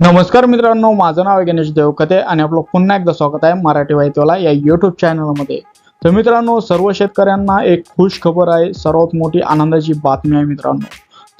नमस्कार मित्रांनो माझं नाव आहे गणेश देवकते आणि आपलं पुन्हा एकदा स्वागत आहे मराठी वाहित्याला या युट्यूब चॅनलमध्ये तर मित्रांनो सर्व शेतकऱ्यांना एक खुश खबर आहे सर्वात मोठी आनंदाची बातमी आहे मित्रांनो.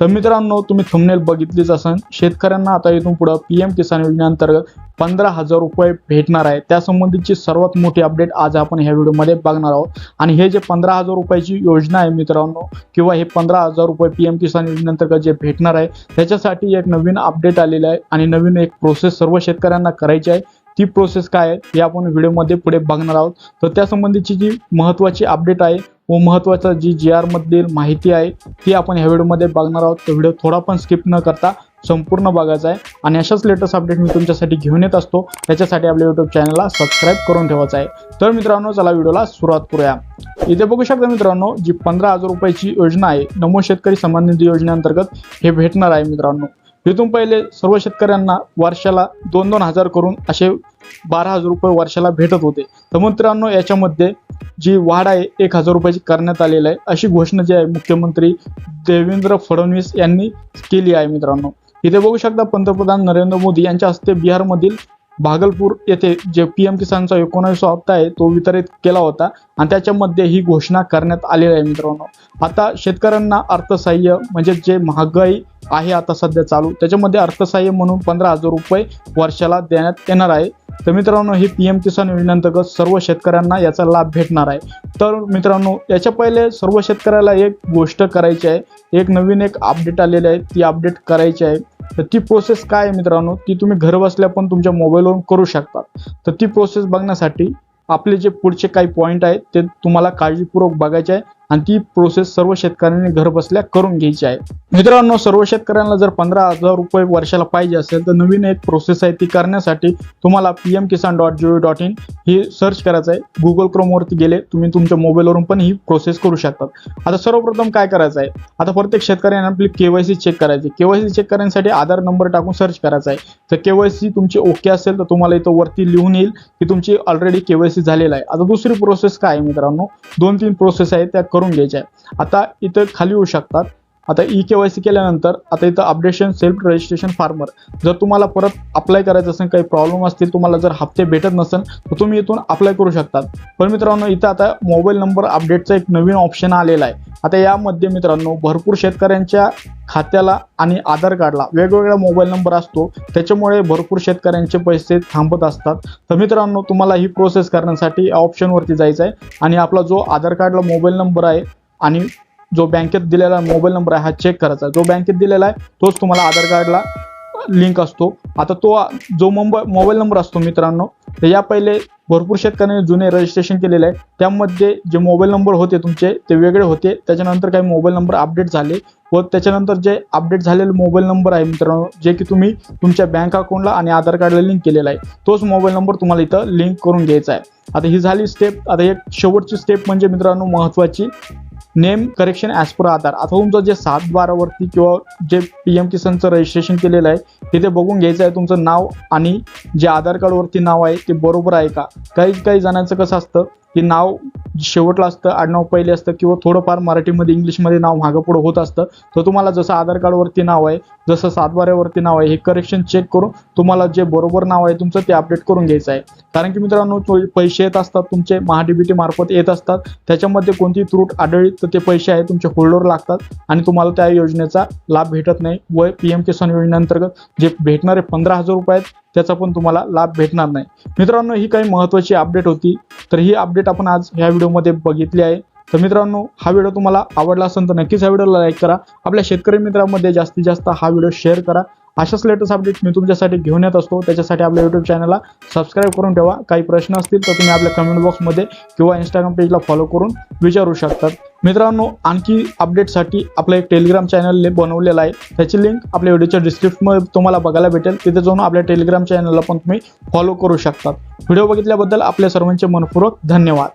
तर मित्रांनो तुम्ही थंबनेल बघितलीच असेल शेतकऱ्यांना आता इथून पुढं पी एम किसान योजनेअंतर्गत पंधरा हजार रुपये भेटणार आहे. त्यासंबंधीची सर्वात मोठी अपडेट आज आपण ह्या व्हिडिओमध्ये बघणार आहोत. आणि हे जे पंधरा हजार रुपयाची योजना आहे मित्रांनो किंवा हे पंधरा हजार रुपये पी एम किसान योजनेअंतर्गत जे भेटणार आहे त्याच्यासाठी एक नवीन अपडेट आलेलं आहे आणि नवीन एक प्रोसेस सर्व शेतकऱ्यांना करायची आहे. ती प्रोसेस काय आहे हे आपण व्हिडिओमध्ये पुढे बघणार आहोत. तर त्यासंबंधीची जी महत्त्वाची अपडेट आहे व महत्त्वाचा जी जी आरमधील माहिती आहे ती आपण ह्या व्हिडिओमध्ये बघणार आहोत. तर व्हिडिओ थोडा पण स्किप न करता संपूर्ण बघायचा आहे. आणि अशाच लेटेस्ट अपडेट मी तुमच्यासाठी घेऊन येत असतो. त्याच्यासाठी आपल्या युट्यूब चॅनलला सबस्क्राईब करून ठेवायचं आहे. तर मित्रांनो चला व्हिडिओला सुरुवात करूया. इथे बघू शकता मित्रांनो जी पंधरा हजार रुपयाची योजना आहे नमो शेतकरी सन्मान निधी योजनेअंतर्गत हे भेटणार आहे मित्रांनो. इथून पहिले सर्व शेतकऱ्यांना वर्षाला दोन दोन हजार करून असे बारा हजार रुपये वर्षाला भेटत होते. तर मित्रांनो याच्यामध्ये जी वाढ आहे एक हजार रुपयाची करण्यात आलेली आहे. अशी घोषणा जी आहे मुख्यमंत्री देवेंद्र फडणवीस यांनी केली आहे मित्रांनो. इथे बघू शकता पंतप्रधान नरेंद्र मोदी यांच्या हस्ते बिहारमधील भागलपूर येथे जे पी एम किसानचा एकोणावीस हप्ता आहे तो वितरित केला होता. आणि त्याच्यामध्ये ही घोषणा करण्यात आलेली आहे मित्रांनो. आता शेतकऱ्यांना अर्थसहाय्य म्हणजे जे महागाई आहे आता सध्या चालू त्याच्यामध्ये अर्थसहाय्य म्हणून पंधरा हजार रुपये वर्षाला देण्यात येणार आहे. तर मित्रांनो ही पी एम किसान योजनेअंतर्गत सर्व शेतकऱ्यांना याचा लाभ भेटणार आहे. तर मित्रांनो याच्या पहिले सर्व शेतकऱ्याला एक गोष्ट करायची आहे. एक नवीन एक अपडेट आलेली आहे. ती अपडेट करायची आहे. तर ती प्रोसेस काय आहे मित्रांनो? ती तुम्ही घर बसल्या पण तुमच्या मोबाईलवरून करू शकता. तर ती प्रोसेस बघण्यासाठी आपले जे पुढचे काही पॉईंट आहेत ते तुम्हाला काळजीपूर्वक बघायचे आहे. आणि ती प्रोसेस सर्व शेतकऱ्यांनी घर बसल्या करून घ्यायची आहे. मित्रांनो सर्व शेतकऱ्यांना जर पंधरा हजार रुपये वर्षाला पाहिजे असेल तर नवीन एक प्रोसेस आहे ती करण्यासाठी तुम्हाला P M Kisan dot G dot in he search करायचं आहे. गुगल क्रोमवरती गेले तुम्ही तुमच्या मोबाईलवरून पण ही प्रोसेस करू शकतात. आता सर्वप्रथम काय करायचं आहे? आता प्रत्येक शेतकऱ्याने आपली केवायसी चेक करायची केवायसी चेक करण्यासाठी आधार नंबर टाकून सर्च करायचा आहे. तर केवायसी तुमची ओके असेल तर तुम्हाला इथं वरती लिहून येईल की तुमची ऑलरेडी केवायसी झालेला आहे. आता दुसरी प्रोसेस काय आहे मित्रांनो? दोन तीन प्रोसेस आहेत त्या करून घ्यायच्या आहे आता इथं खाली येऊ शकतात. आता ई के वाय सी केल्यानंतर आता इथं अपडेशन सेल्फ रजिस्ट्रेशन फार्मर जर तुम्हाला परत अप्लाय करायचं असेल काही प्रॉब्लेम असतील तुम्हाला जर हप्ते भेटत नसेल तर तुम्ही इथून अप्लाय करू शकतात. पण मित्रांनो इथं आता मोबाईल नंबर अपडेटचा एक नवीन ऑप्शन आलेला आहे. आता यामध्ये मित्रांनो भरपूर शेतकऱ्यांच्या खात्याला आणि आधार कार्डला वेगवेगळा मोबाईल नंबर असतो. त्याच्यामुळे भरपूर शेतकऱ्यांचे पैसे थांबत असतात. तर मित्रांनो तुम्हाला ही प्रोसेस करण्यासाठी या ऑप्शनवरती जायचं आहे आणि आपला जो आधार कार्डला मोबाईल नंबर आहे आणि जो बँकेत दिलेला मोबाईल नंबर आहे हा चेक करायचा. जो बँकेत दिलेला आहे तोच तुम्हाला आधार कार्डला लिंक असतो. आता तो जो मुंबई मोबाईल नंबर असतो मित्रांनो तर या पहिले भरपूर शेतकऱ्यांनी जुने रजिस्ट्रेशन केलेले आहे. त्यामध्ये जे मोबाईल नंबर होते तुमचे ते वेगळे होते. त्याच्यानंतर काही मोबाईल नंबर अपडेट झाले व त्याच्यानंतर जे अपडेट झालेले मोबाईल नंबर आहे मित्रांनो जे की तुम्ही तुमच्या बँक अकाउंटला आणि आधार कार्डला लिंक केलेला आहे. तोच मोबाईल नंबर तुम्हाला इथं लिंक करून घ्यायचा आहे. आता ही झाली स्टेप आता एक शेवटची स्टेप म्हणजे मित्रांनो महत्त्वाची name correction as per Aadhaar. आता तुमचं जे सात बारावरती किंवा जे पी एम किसानचं रजिस्ट्रेशन केलेलं आहे तिथे बघून घ्यायचं आहे तुमचं नाव आणि जे आधार कार्डवरती नाव आहे ते बरोबर आहे का? काही काही जणांचं कसं असतं की नाव शेवटला असतं आडनाव पहिले असतं किंवा थोडंफार मराठीमध्ये इंग्लिशमध्ये नाव मागं पुढं होत असतं तर तुम्हाला जसं आधार कार्डवरती नाव आहे जसं सातबाऱ्यावरती नाव आहे हे करेक्शन चेक करून तुम्हाला जे बरोबर नाव आहे तुमचं ते अपडेट करून घ्यायचं आहे. कारण की मित्रांनो पैसे येत असतात तुमचे महाडीबीटी मार्फत येत असतात त्याच्यामध्ये कोणती त्रुट आढळली तर ते पैसे आहे तुमच्या होल्डर लागतात आणि तुम्हाला त्या योजनेचा लाभ भेटत नाही. व पी एम किसान योजनेअंतर्गत जे भेटणारे पंधरा हजार रुपये आहेत त्याचा पण तुम्हाला लाभ भेटणार नाही. मित्रांनो ही काही महत्त्वाची अपडेट होती. तर ही अपडेट आपण आज ह्या व्हिडिओमध्ये बघितली आहे. तर मित्रांनो हा व्हिडिओ तुम्हाला आवडला असेल तर नक्कीच ह्या व्हिडिओला लाईक करा. आपल्या शेतकरी मित्रांमध्ये जास्तीत जास्त हा व्हिडिओ शेअर करा. अशाच लेटेस्ट अपडेट मी तुमच्यासाठी घेऊन येत असतो. त्याच्यासाठी आपल्या यूट्यूब चॅनलला सबस्क्राईब करून ठेवा. काही प्रश्न असतील तर तुम्ही आपल्या कमेंट बॉक्समध्ये किंवा इंस्टाग्राम पेजला फॉलो करून विचारू शकतात. मित्रांनो आणखी अपडेटसाठी आपलं एक टेलिग्राम चॅनल बनवलेलं आहे. त्याची लिंक आपल्या व्हिडिओच्या डिस्क्रिप्शनमध्ये तुम्हाला बघायला भेटेल. तिथे जाऊन आपल्या टेलिग्राम चॅनलला पण तुम्ही फॉलो करू शकतात व्हिडिओ बघितल्याबद्दल आपल्या सर्वांचे मनपूर्वक धन्यवाद.